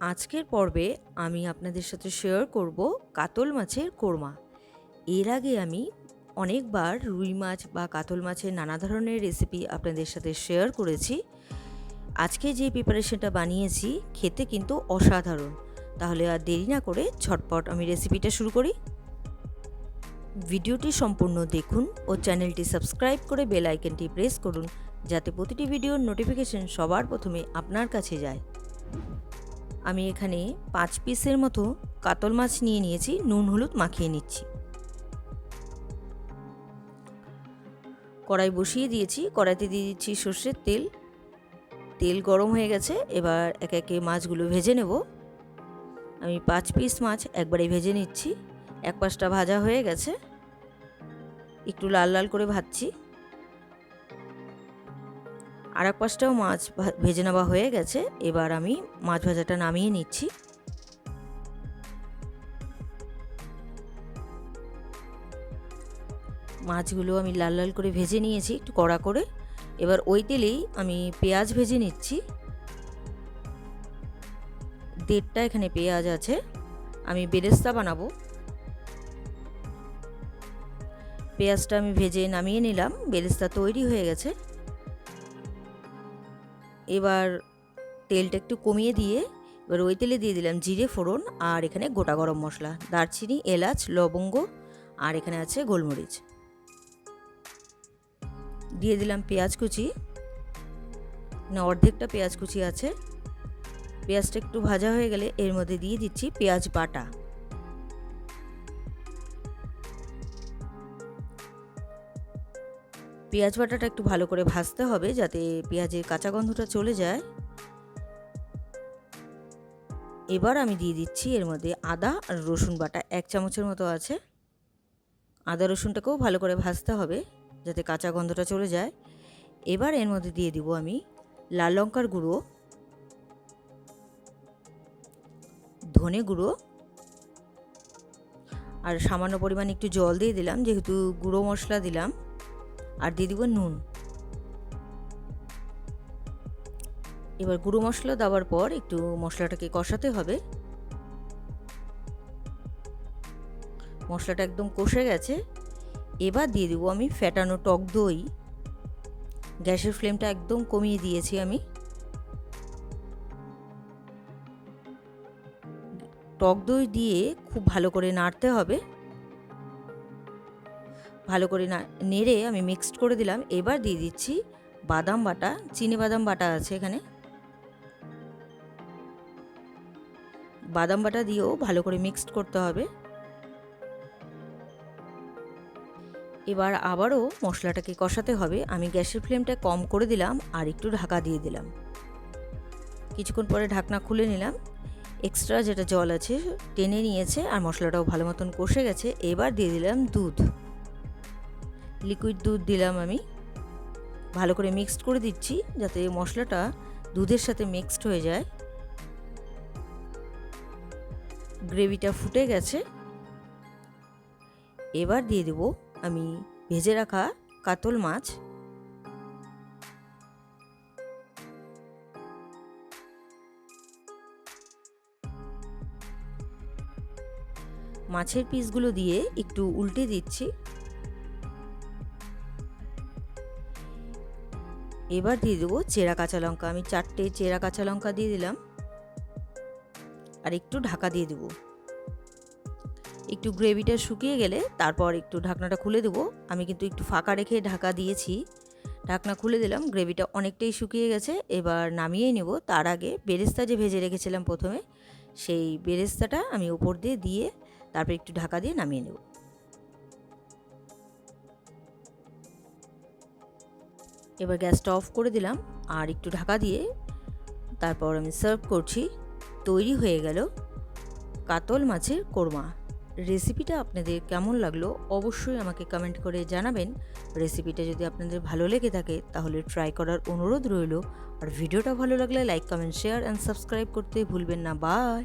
আজকের পর্বে আমি আপনাদের সাথে শেয়ার করব কাতল মাছের কোরমা। এর আগে আমি অনেকবার রুই মাছ বা কাতল মাছের নানা ধরনের রেসিপি আপনাদের সাথে শেয়ার করেছি। আজকে যে প্রিপারেশনটা বানিয়েছি, খেতে কিন্তু অসাধারণ। তাহলে আর দেরি না করে ঝটপট আমি রেসিপিটা শুরু করি। ভিডিওটি সম্পূর্ণ দেখুন ও চ্যানেলটি সাবস্ক্রাইব করে বেল আইকনটি প্রেস করুন, যাতে প্রতিটি ভিডিওর নোটিফিকেশন সবার প্রথমে আপনার কাছে যায়। আমি এখানে পাঁচ পিসের মতো কাতল মাছ নিয়ে নিয়েছি, নুন, হলুদ মাখিয়ে নিচ্ছি। কড়াই বসিয়ে দিয়েছি, কড়াইতে দিয়ে দিচ্ছি সর্ষের তেল। তেল গরম হয়ে গেছে, এবার এক একে মাছগুলো ভেজে নেব। আমি পাঁচ পিস মাছ একবারে ভেজে নিচ্ছি, এক পাশটা ভাজা হয়ে গেছে। একটু লাল লাল করে ভাজছি। আর এক পাশটাও মাছ ভেজে নেওয়া হয়ে গেছে। এবার আমি মাছ ভাজাটা নামিয়ে নিচ্ছি। মাছগুলো আমি লাল লাল করে ভেজে নিয়েছি, একটু কড়া করে। এবার ওই তেলেই আমি পেঁয়াজ ভেজে নিচ্ছি। দেড়টা এখানে পেঁয়াজ আছে, আমি বেরেস্তা বানাবো। পেঁয়াজটা আমি ভেজে নামিয়ে নিলাম, বেরেস্তা তৈরি হয়ে গেছে। এবার তেলটা একটু কমিয়ে দিয়ে এবার ওই তেলে দিয়ে দিলাম জিরে ফোড়ন আর এখানে গোটা গরম মশলা, দারচিনি, এলাচ, লবঙ্গ আর এখানে আছে গোলমরিচ। দিয়ে দিলাম পেঁয়াজ কুচি। না অর্ধেকটা পেঁয়াজ কুচি আছে। পেঁয়াজটা একটু ভাজা হয়ে গেলে এর মধ্যে দিয়ে দিচ্ছি পেঁয়াজ বাটা। পেঁয়াজ বাটাটা একটু ভালো করে ভাজতে হবে যাতে পেঁয়াজের কাঁচা গন্ধটা চলে যায়। এবার আমি দিয়ে দিচ্ছি এর মধ্যে আদা আর রসুন বাটা, এক চামচের মতো আছে। আদা রসুনটাকেও ভালো করে ভাজতে হবে যাতে কাঁচা গন্ধটা চলে যায়। এবার এর মধ্যে দিয়ে দিব আমি লাল লঙ্কার গুঁড়ো, ধনে গুঁড়ো আর সামান্য পরিমাণ একটু জল দিয়ে দিলাম, যেহেতু গুঁড়ো মশলা দিলাম। আর দিয়ে দিব নুন। এবার গুঁড়ো মশলা দেওয়ার পর একটু মশলাটাকে কষাতে হবে। মশলাটা একদম কষে গেছে। এবার দিয়ে দেবো আমি ফ্যাটানো টক দই। গ্যাসের ফ্লেমটা একদম কমিয়ে দিয়েছি আমি। টক দই দিয়ে খুব ভালো করে নাড়তে হবে। ভালো করে না নেড়ে আমি মিক্সড করে দিলাম। এবার দিয়ে দিচ্ছি বাদাম বাটা, চিনি বাদাম বাটা আছে এখানে। বাদাম বাটা দিয়েও ভালো করে মিক্সড করতে হবে। এবার আবারও মশলাটাকে কষাতে হবে। আমি গ্যাসের ফ্লেমটা কম করে দিলাম আর একটু ঢাকা দিয়ে দিলাম। কিছুক্ষণ পরে ঢাকনা খুলে নিলাম। এক্সট্রা যেটা জল আছে টেনে নিয়েছে আর মশলাটাও ভালো মতন কষে গেছে। এবার দিয়ে দিলাম দুধ। লিকুইড দুধ দিলাম আমি। ভালো করে মিক্সড করে দিচ্ছি যাতে মশলাটা দুধের সাথে মিক্সড হয়ে যায়। গ্রেভিটা ফুটে গেছে। এবার দিয়ে দেব আমি ভেজে রাখা কাতল মাছ। মাছের পিসগুলো দিয়ে একটু উল্টে দিচ্ছি। এবার দিয়ে দেবো চেরা কাঁচা লঙ্কা। আমি চারটে চেরা কাঁচা লঙ্কা দিয়ে দিলাম। আর একটু ঢাকা দিয়ে দেবো। একটু গ্রেভিটা শুকিয়ে গেলে তারপর একটু ঢাকনাটা খুলে দেবো। আমি কিন্তু একটু ফাঁকা রেখে ঢাকা দিয়েছি। ঢাকনা খুলে দিলাম, গ্রেভিটা অনেকটাই শুকিয়ে গেছে। এবার নামিয়েই নেব। তার আগে বেরেস্তা যে ভেজে রেখেছিলাম প্রথমে, সেই বেরেস্তাটা আমি উপর দিয়ে দিয়ে তারপর একটু ঢাকা দিয়ে নামিয়ে নেব। এবার গ্যাসটা অফ করে দিলাম আর একটু ঢাকা দিয়ে তারপর আমি সার্ভ করছি। তৈরি হয়ে গেল কাতল মাছের কোরমা। রেসিপিটা আপনাদের কেমন লাগল অবশ্যই আমাকে কমেন্ট করে জানাবেন। রেসিপিটা যদি আপনাদের ভালো লেগে থাকে তাহলে ট্রাই করার অনুরোধ রইল। আর ভিডিওটা ভালো লাগলে like, comment, share and subscribe করতে ভুলবেন না। বাই!